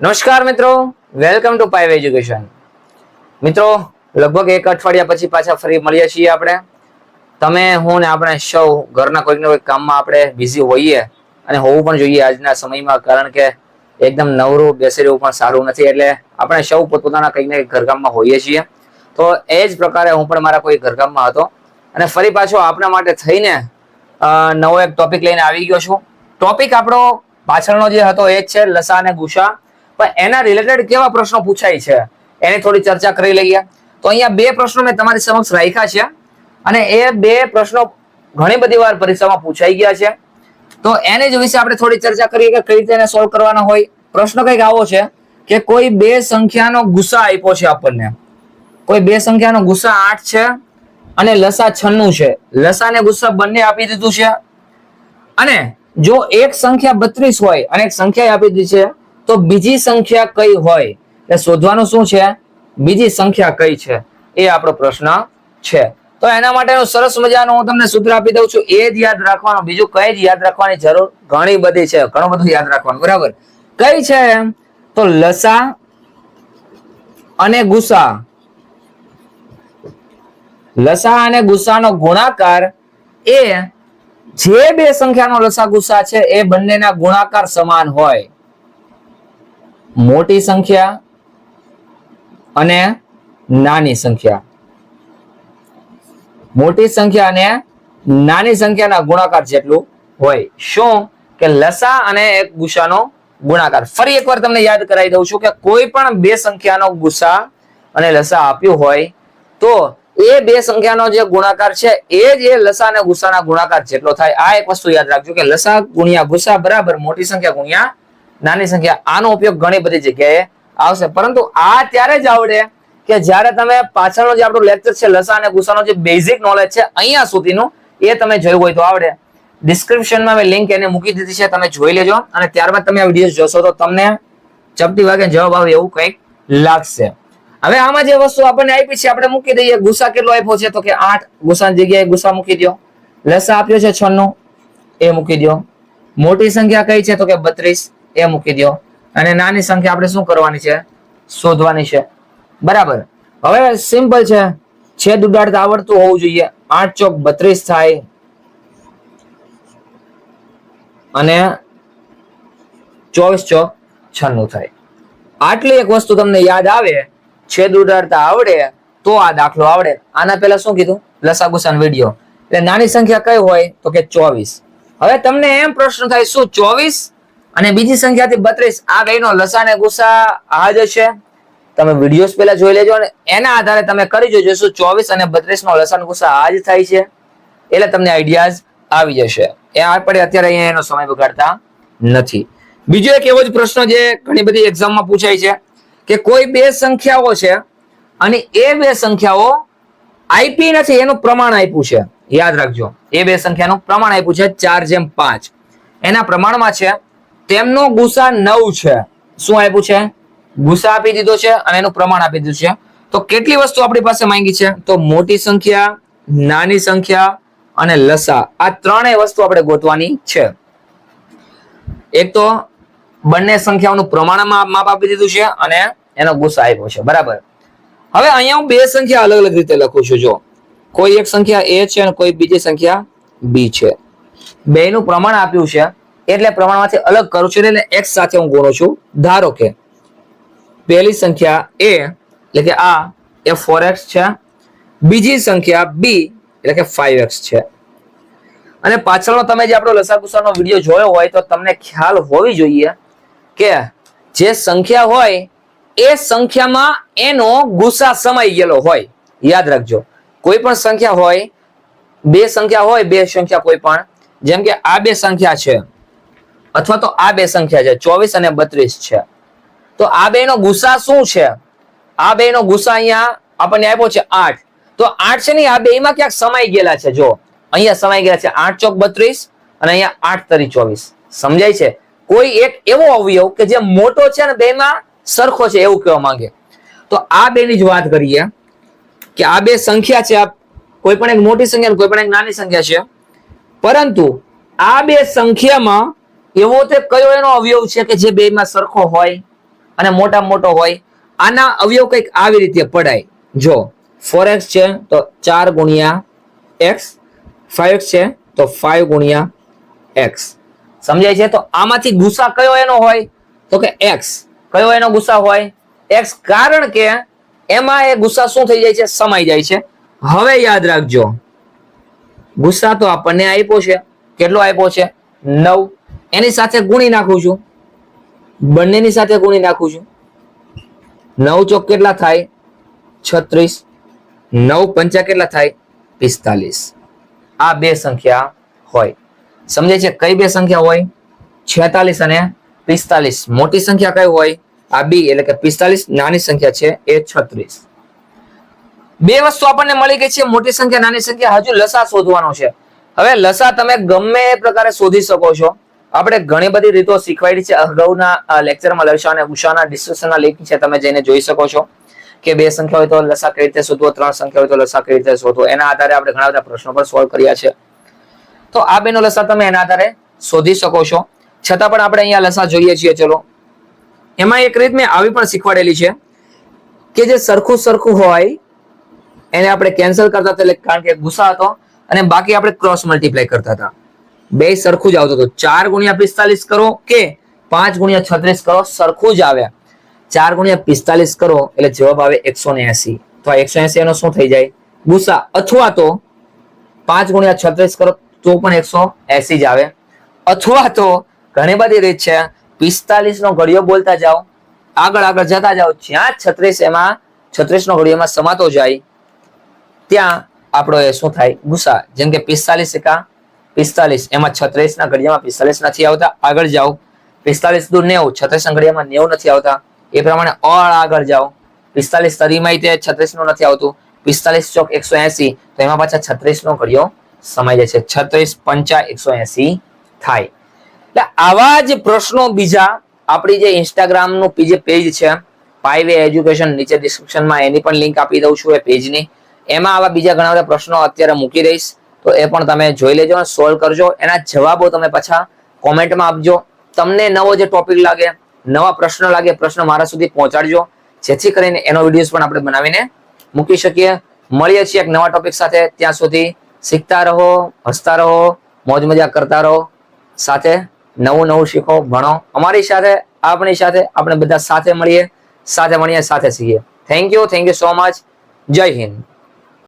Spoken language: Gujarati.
નમસ્કાર મિત્રો. વેલકમ ટુ પાઇવ એજ્યુકેશન મિત્રો, લગભગ એક અઠવાડિયા પછી પાછા ફરી મળીએ છીએ આપણે. તમે, હું ને આપણે સૌ ઘરના કોઈક ને કોઈક કામમાં આપણે બિઝી હોઈએ અને હોવું પણ જોઈએ આજના સમયમાં, કારણ કે એકદમ નવરું બેસી રહેવું પણ સારું નથી. એટલે આપણે સૌ પોતપોતાના કંઈક ને કંઈક ઘરકામમાં હોઈએ છીએ. તો એ જ પ્રકારે હું પણ મારા કોઈ ઘરકામમાં હતો. અને ફરી પાછો આપણા માટે થઈને નવો એક ટોપિક લઈને આવી ગયો છું. ટોપિક આપણો પાછળનો જે હતો એ જ છે, લસા અને ગુસા પણ એના રિલેટેડ કેવા પ્રશ્નો પૂછાય છે? એની થોડી ચર્ચા કરી લઈએ. તો અહીંયા બે પ્રશ્નો મેં તમારી સમક્ષ રાખ્યા છે અને એ બે પ્રશ્નો ઘણી બધી વાર પરીક્ષામાં પૂછાઈ ગયા છે. તો એને જ વિશે આપણે થોડી ચર્ચા કરીએ કે કઈ રીતે એને સોલ્વ કરવાનો હોય. પ્રશ્ન કંઈક આવો છે કે કોઈ બે સંખ્યાનો ગુસા આપ્યો છે આપણને. કોઈ બે સંખ્યાનો ગુસા આઠ છે અને લસા છન્નું છે. લસા ને ગુસ્સા બંને આપી દીધું છે. અને જો એક સંખ્યા બત્રીસ હોય અને એક સંખ્યા આપી દીધી છે તો બીજી સંખ્યા કઈ હોય? એટલે શોધવાનું શું છે? બીજી સંખ્યા કઈ છે? એ આપણો પ્રશ્ન છે. તો એના માટેનું સરસ મજાનું હું તમને સૂત્ર આપી દઉં છું. એ જ યાદ રાખવાનું. બીજું કઈ જ યાદ રાખવાની જરૂર ઘણી બધી છે. ઘણું બધું યાદ રાખવાનું. બરાબર? કઈ છે? તો લસા અને ગુસા. લસા અને ગુસાનો ગુણાકાર એ જે બે સંખ્યાનો લસા ગુસા છે, એ બંનેના ગુણાકાર સમાન હોય. મોટી સંખ્યા અને નાની સંખ્યા. મોટી સંખ્યા અને નાની સંખ્યાના ગુણાકાર જેટલું હોય. શું? કે લસા અને એક ગુસાનો ગુણાકાર. ફરી એકવાર તમને યાદ કરાવી દઉં છું કે કોઈ પણ બે સંખ્યાનો ગુસા અને લસા આપ્યું હોય, તો એ બે સંખ્યાનો જે ગુણાકાર છે, એ જ એ લસા અને ગુસાના ગુણાકાર જેટલો થાય. આ એક વસ્તુ યાદ રાખજો કે લસા ગુણ્યા ગુસા બરાબર મોટી સંખ્યા ગુણ્યા નાની સંખ્યા આનો ઉપયોગ ઘણી બધી જગ્યાએ આવશે. પરંતુ આ ત્યારે જ આવડે કે જ્યારે તમે પાછળનો જે આપણું લેક્ચર છે, લસા અને ગુસાનો જે બેઝિક નોલેજ છે, અહીંયા સુધીનું એ તમે જોયું હોય તો આવડે. ડિસ્ક્રિપ્શનમાં મેં લિંક એને મૂકી દીધી છે, તમે જોઈ લેજો. અને ત્યારબાદ તમે આ વીડિયો જોશો તો તમને ચપટી વાગે જવાબ આવે એવું કંઈક લાગશે. હવે આમાં જે વસ્તુ આપણને આપી છે, આપણે મૂકી દઈએ. ગુસા કેટલો આપ્યો છે તો કે આઠ. ગુસાની જગ્યાએ ગુસા મૂકી દો લસા આપ્યો છે છન્નું. એ મૂકી દો મોટી સંખ્યા કઈ છે તો કે બત્રીસ. એ મૂકી દો અને નાની સંખ્યા આપણે શું કરવાની છે? શોધવાની છે. બરાબર. હવે સિમ્પલ છે. છેદ ઉડાડતા આવડતું હોવું જોઈએ. આઠ ચોક બત્રીસ થાય. અને ચોવીસ ચોક છન્નું થાય. આટલી એક વસ્તુ તમને યાદ આવે, છેદ ઉડાડતા આવડે, તો આ દાખલો આવડે. આના પહેલા શું કીધું? લસાગુસાન વીડિયો. એટલે નાની સંખ્યા કઈ હોય? તો કે ચોવીસ. હવે તમને એમ પ્રશ્ન થાય, શું ચોવીસ? અને બીજી સંખ્યાથી બત્રીસ. આ બેનો લસા ને આ જ છે તમે વિડીયોઝ પહેલા જોઈ લેજો અને એના આધારે તમે કરી જોજો શું ચોવીસ અને બત્રીસ નો લસા આ જ થાય છે. એટલે તમને આઈડિયાઝ આવી જશે. એ આપણે અત્યારે અહીંયા એનો સમય બગાડતા નથી. બીજો એક એવો જ પ્રશ્ન જે ઘણી બધી એક્ઝામમાં પૂછાય છે કે કોઈ બે સંખ્યાઓ છે અને એ બે સંખ્યાઓ આઈપી નથી, એનું પ્રમાણ આપ્યું છે. યાદ રાખજો. એ બે સંખ્યાનું પ્રમાણ આપ્યું છે ચાર જેમ પાંચ. એના પ્રમાણમાં છે તેમનો ગુસા નવ છે. શું આપ્યું છે? ગુસા આપી દીધો છે અને એનું પ્રમાણ આપી દીધું છે. તો કેટલી વસ્તુ આપણી પાસે માંગી છે? તો મોટી સંખ્યા, નાની સંખ્યા અને લસા. આ ત્રણેય વસ્તુ આપણે ગોતવાની છે. એક તો બંને સંખ્યાઓનું પ્રમાણમાં માપ આપી દીધું છે અને એનો ગુસા આપ્યો છે. બરાબર. હવે અહીંયા હું બે સંખ્યા અલગ અલગ રીતે લખું છું. જો કોઈ એક સંખ્યા એ છે અને કોઈ બીજી સંખ્યા બી છે. બે નું પ્રમાણ આપ્યું છે. એટલે પ્રમાણમાંથી અલગ કરું છું એટલે એક્સ સાથે હું ગુણું છું. ધારો કે પહેલી સંખ્યા એ, એટલે કે આ એ ફોર એક્સ છે. બીજી સંખ્યા બી એટલે કે ફાઈવ એક્સ છે. અને પાછળનો તમે જે આપણો લસાગુસાનો વીડિયો જોયો હોય તો તમને ખ્યાલ હોવી જોઈએ કે જે સંખ્યા હોય એ સંખ્યામાં એનો ગુસા સમાઈ ગયેલો હોય. યાદ રાખજો. કોઈ પણ સંખ્યા હોય, બે સંખ્યા હોય, બે સંખ્યા કોઈ પણ. જેમ કે આ બે સંખ્યા છે. અથવા તો આ બે સંખ્યા છે, ચોવીસ અને બત્રીસ છે. તો આ બે નો ગુસા શું છે? આ બે નો ગુસા અહીંયા આપણને આપ્યો છે આઠ. તો આઠ છે ને આ બે માં ક્યાંક સમાઈ ગયેલા છે જો અહીંયા સમાઈ ગયા છે આઠ ચોક બત્રીસ અને અહીંયા આઠ તરી ચોવીસ. સમજાય છે? કોઈ એક એવો અવયવ કે જે મોટો છે ને બેમાં સરખો છે એવું કહેવા માંગે. તો આ બે ની જ વાત કરીએ કે આ બે સંખ્યા છે, આ કોઈ પણ એક મોટી સંખ્યા કોઈ પણ એક નાની સંખ્યા છે. પરંતુ આ બે સંખ્યામાં એવો તે કયો એનો અવયવ છે કે જે બેમાં સરખો હોય અને મોટામાં મોટો હોય? આના અવયવ કંઈક આવી રીતે પડાય. જો ફોર એક્સ છે તો ચાર ગુણ્યા એક્સ ફાઈવ છે તો ફાઈવ ગુણ્યા એક્સ સમજાય છે? તો આમાંથી ગુસા કયો એનો હોય? તો કે એક્સ કયો એનો ગુસા હોય? એક્સ કારણ કે એમાં એ ગુસ્સા શું થઈ જાય છે? સમાઈ જાય છે. હવે યાદ રાખજો. ગુસ્સા તો આપણને આપ્યો છે. કેટલો આપ્યો છે? નવ. એની સાથે ગુણી નાખું છું. બંનેની સાથે ગુણી નાખું છું. નવ ચોક કેટલા થાય? છત્રીસ. નવ પંચા કેટલા થાય? પિસ્તાલીસ. આ બે સંખ્યા હોય. સમજે છે કઈ બે સંખ્યા હોય? છેતાલીસ અને પિસ્તાલીસ. મોટી સંખ્યા કઈ હોય? આ બી એટલે કે પિસ્તાલીસ, નાની સંખ્યા છે એ છત્રીસ. બે વસ્તુ આપણને મળી ગઈ છે. મોટી સંખ્યા, નાની સંખ્યા, હજુ લસા શોધવાનો છે. હવે લસા તમે ગમે એ પ્રકારે શોધી શકો છો. આપણે ઘણી બધી રીતો શીખવાડી છે. અગાઉના લેક્ચરમાં લસા અને ઉષાના ડિસ્કશનના લિંક છે. તમે જઈને જોઈ શકો છો કે બે સંખ્યા હોય તો લસા કઈ રીતે શોધવો, ત્રણ સંખ્યા હોય તો લસા કઈ રીતે શોધવો. એના આધારે આપણે ઘણા બધા પ્રશ્નો પણ સોલ્વ કર્યા છે. તો આ બેનો લસા તમે એના આધારે શોધી શકો છો. છતાં પણ આપણે અહીંયા લસા જોઈએ છીએ. ચલો. એમાં એક રીત મેં આવી પણ શીખવાડેલી છે કે જે સરખું સરખું હોય એને આપણે કેન્સલ કરતા હતા એટલે કારણ કે ગુસ્સા હતો અને બાકી આપણે ક્રોસ મલ્ટીપ્લાય કરતા હતા. બે સરખું જ આવતું હતું. ચાર ગુણ્યા પિસ્તાલીસ કરો કે પાંચ ગુણ્યા છત્રીસ કરો, સરખું જ આવે ચાર ગુણ્યા પિસ્તાલીસ કરો એટલે જવાબ આવે એકસો ને એસી તો આ એકસો એસી એનો શું થઈ જાય? ગુસા અથવા તો પાંચ ગુણ્યા છત્રીસ કરો તો પણ એકસો એસી જ આવે. અથવા તો ઘણી બધી રીત છે. પિસ્તાલીસ નો ઘડિયો બોલતા જાઓ. આગળ આગળ જતા જાઓ. જ્યાં છત્રીસ એમાં છત્રીસ નો ઘડિયો એમાં સમાતો જાય, ત્યાં આપણો એ શું થાય? ગુસા જેમ કે પિસ્તાલીસ એકા પિસ્તાલીસ, એમાં છત્રીસ ના ઘડિયામાં પિસ્તાલીસ નથી આવતા. આગળ જાઓ. પિસ્તાલીસ દૂર નેવું છત્રીસ ના ઘડિયામાં નેવું નથી આવતા. એ પ્રમાણે અળ આગળ જાઓ. પિસ્તાલીસ તરીમાં તે છત્રીસનું નથી આવતું. પિસ્તાલીસ ચોક એકસો એસી, તો એમાં પાછા છત્રીસ નો ઘડિયો સમાઈ જાય છે. છત્રીસ પંચા એકસો એસી થાય. એટલે આવા જ પ્રશ્નો બીજા આપણી જે ઇન્સ્ટાગ્રામનું જે પેજ છે પાઈવે એજ્યુકેશન નીચે ડિસ્ક્રિપ્શનમાં એની પણ લિંક આપી દઉં છું એ પેજની એમાં આવા બીજા ઘણા બધા પ્રશ્નો અત્યારે મૂકી દઈશ. તો એ પણ તમે જોઈ લેજો અને સોલ્વ કરજો. એના જવાબો તમે પાછા કોમેન્ટમાં આપજો. તમને નવો જે ટોપિક લાગે, નવા પ્રશ્ન લાગે પ્રશ્ન મારા સુધી પહોંચાડજો. જેથી કરીને એનો વિડીયોઝ પણ આપણે બનાવીને મૂકી શકીએ. મળીએ છીએ એક નવા ટોપિક સાથે. ત્યાં સુધી શીખતા રહો, હસતા રહો, મોજ મજા કરતા રહો. સાથે નવું નવું શીખો, ભણો. અમારી સાથે, આપણી સાથે આપણે બધા સાથે મળીએ સાથે મળીએ સાથે શીખીએ. Thank you thank you so much જય હિન્દ.